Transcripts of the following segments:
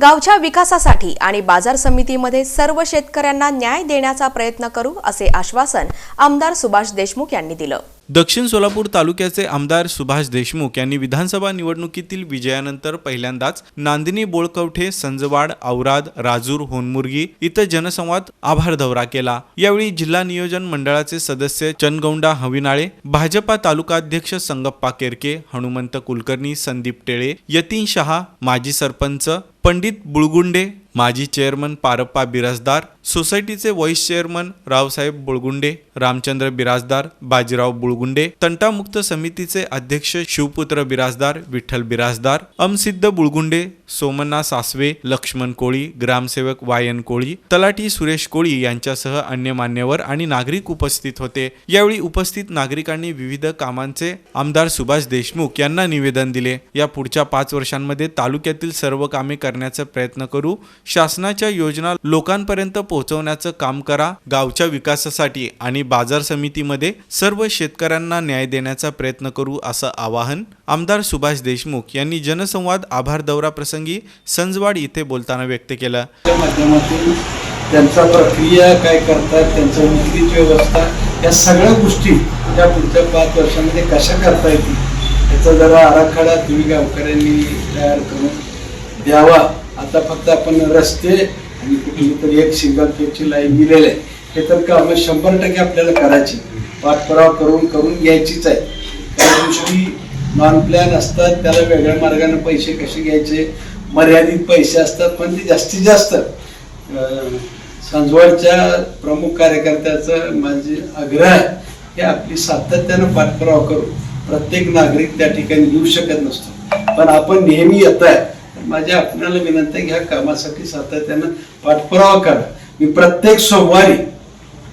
गावच्या विकासासाठी आणि बाजार समितीमध्ये सर्व शेतकऱ्यांना न्याय देण्याचा प्रयत्न करू असे आश्वासन आमदार सुभाष देशमुख यांनी दिलं. दक्षिण सोलापूर तालुक्याचे आमदार सुभाष देशमुख यांनी विधानसभा निवडणुकीतील विजयानंतर पहिल्यांदाच नांदिनी बोळकवठे संजवाड औराद राजूर होनमुर्गी इथं जनसंवाद आभार दौरा केला. यावेळी जिल्हा नियोजन मंडळाचे सदस्य चनगौंडा हविनाळे भाजपा तालुकाध्यक्ष संगप्पा केरके हनुमंत कुलकर्णी संदीप टेळे यतीन शहा माजी सरपंच पंडित बुळगुंडे माजी चेअरमन पारप्पा बिराजदार सोसायटीचे व्हाईस चेअरमन रावसाहेब बुळगुंडे रामचंद्र बिराजदार बाजीराव बुळगुंडे तंटामुक्त समितीचे अध्यक्ष शिवपुत्र बिराजदार विठ्ठल बिराजदार अमसिद्ध बुळगुंडे सोमन्ना सासवे लक्ष्मण कोळी ग्रामसेवक वायन कोळी तलाठी सुरेश कोळी यांच्यासह अन्य मान्यवर आणि नागरिक उपस्थित होते. यावेळी उपस्थित नागरिकांनी विविध कामांचे आमदार सुभाष देशमुख यांना निवेदन दिले. या पुढच्या पाच वर्षांमध्ये तालुक्यातील सर्व कामे करण्याचा प्रयत्न करू. शासनाच्या योजना लोकांपर्यंत पोहोचवण्याचं काम करा. गावच्या विकासासाठी आणि बाजार समितीमध्ये सर्व शेतकऱ्यांना न्याय देण्याचा प्रयत्न करू असं आवाहन आमदार सुभाष देशमुख यांनी जनसंवाद आभार दौरा प्रसंगी संजवाड इथे बोलताना व्यक्त केलं. माध्यमातून त्यांचा प्रक्रिया काय करतात त्यांचं विक्रीची व्यवस्था या सगळ्या गोष्टी त्या पुढच्या पाच वर्षामध्ये कशा करता येतील याचा जरा आराखडा तुम्ही गावकऱ्यांनी तयार करून द्यावा. आता फक्त आपण रस्ते आणि कुठली तरी एक सिंगल फेजची लाईन दिलेलं आहे. हे तर कामं शंभर टक्के आपल्याला करायची. पाठपुरावा करून करून घ्यायचीच आहे. त्या दिवशी नॉन प्लॅन असतात त्याला वेगळ्या मार्गाने पैसे कसे घ्यायचे? मर्यादित पैसे असतात पण ते जास्तीत जास्त. अं, प्रमुख कार्यकर्त्याचं माझे आग्रह आहे की आपली सातत्यानं पाठपुरावा करू प्रत्येक नागरिक त्या ठिकाणी येऊ शकत नसतो. पण आपण नेहमी येत आहे. माझ्या आपल्याला विनंती आहे की ह्या कामासाठी सातत्यानं पाठपुरावा करा. मी प्रत्येक सोमवारी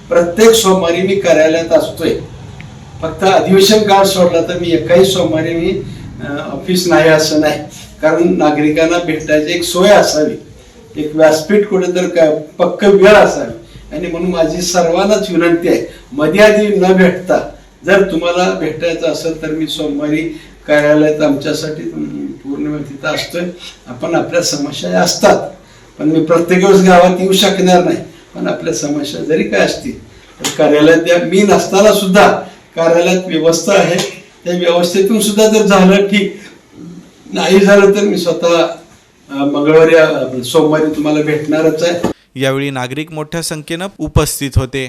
प्रत्येक सोमवारी मी कार्यालयात असतोय. फक्त अधिवेशन काळ सोडला तर मी एकाही सोमवारी मी ऑफिस नाही असं नाही. कारण नागरिकांना भेटायची एक सोय असावी. एक व्यासपीठ कुठेतरी काय पक्क वेळ असावी. आणि म्हणून माझी सर्वांनाच विनंती आहे मध्ये आधी न भेटता जर तुम्हाला भेटायचं असेल तर मी सोमवारी कार्यालयात आमच्यासाठी पूर्ण वेळ तिथं असतोय. आपण आपल्या समस्या असतात. पण मी प्रत्येक वेळेस गावात येऊ शकणार नाही. पण आपल्या समस्या जरी काय असतील तर कार्यालयात द्या. मी नसताना सुद्धा कार्यालयात व्यवस्था आहे. त्या व्यवस्थेतून सुद्धा जर झालं ठीक नाही झालं तर मी स्वतः मंगळवारी सोमवारी तुम्हाला भेटणारच आहे. यावेळी नागरिक मोठ्या संख्येनं उपस्थित होते.